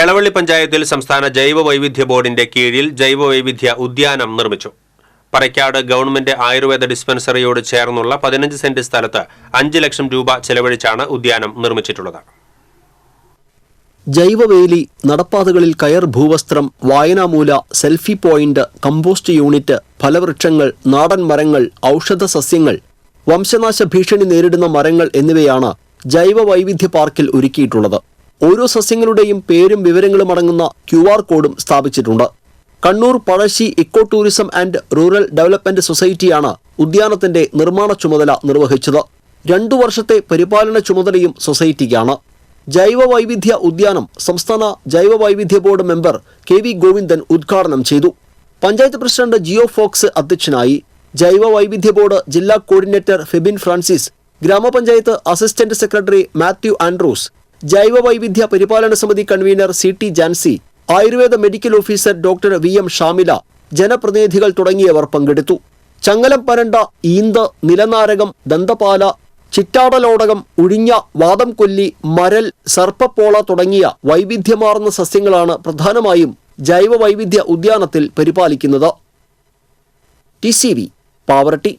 എളവള്ളി പഞ്ചായത്തിൽ സംസ്ഥാന ജൈവ വൈവിധ്യ ബോർഡിന്റെ കീഴിൽ ജൈവ വൈവിധ്യ ഉദ്യാനം നിർമ്മിച്ചു. പറയ്ക്കാട് ഗവൺമെന്റ് ആയുർവേദ ഡിസ്പെൻസറിയോട് ചേർന്നുള്ള പതിനഞ്ച് സെന്റ് സ്ഥലത്ത് അഞ്ച് ലക്ഷം രൂപ ചെലവഴിച്ചാണ് ഉദ്യാനം നിർമ്മിച്ചിട്ടുള്ളത്. ജൈവവേലി നടപ്പാതകളിൽ കയർ ഭൂവസ്ത്രം വായനാമൂല സെൽഫി പോയിന്റ് കമ്പോസ്റ്റ് യൂണിറ്റ് ഫലവൃക്ഷങ്ങൾ നാടൻ മരങ്ങൾ ഔഷധ സസ്യങ്ങൾ വംശനാശ ഭീഷണി നേരിടുന്ന മരങ്ങൾ എന്നിവയാണ് ജൈവ വൈവിധ്യ പാർക്കിൽ ഒരുക്കിയിട്ടുള്ളത്. ഓരോ സസ്യങ്ങളുടെയും പേരും വിവരങ്ങളും അടങ്ങുന്ന ക്യു ആർ കോഡും സ്ഥാപിച്ചിട്ടുണ്ട്. Kannur Pazhassi eco tourism and rural development സൊസൈറ്റിയാണ് ഉദ്യാനത്തിന്റെ നിർമ്മാണ ചുമതല നിർവഹിച്ചത്. രണ്ടു വർഷത്തെ പരിപാലന ചുമതലയും സൊസൈറ്റിക്കാണ്. ജൈവ വൈവിധ്യ ഉദ്യാനം സംസ്ഥാന ജൈവ വൈവിധ്യ board member K V Govindan ഉദ്ഘാടനം ചെയ്തു. പഞ്ചായത്ത് പ്രസിഡന്റ് ജിയോ ഫോക്സ് അധ്യക്ഷനായി ജൈവ വൈവിധ്യ ബോർഡ് ജില്ലാ കോർഡിനേറ്റർ ഫെബിൻ ഫ്രാൻസിസ് ഗ്രാമപഞ്ചായത്ത് അസിസ്റ്റന്റ് സെക്രട്ടറി മാത്യു ആൻഡ്രൂസ് ജൈവ വൈവിധ്യ പരിപാലന സമിതി convener C T Jancy Ayurveda medical officer doctor V M Shamila ജനപ്രതിനിധികൾ തുടങ്ങിയവർ പങ്കെടുത്തു. ചങ്ങലം പരണ്ട ഈന്ത് നിലനാരകം ദന്തപാല ചിറ്റാടലോടകം ഉഴിഞ്ഞ വാദം കൊല്ലി മരൽ സർപ്പപ്പോള തുടങ്ങിയ വൈവിധ്യമാർന്ന സസ്യങ്ങളാണ് പ്രധാനമായും ജൈവ വൈവിധ്യ ഉദ്യാനത്തിൽ പരിപാലിക്കുന്നത്. T C V Pavaratti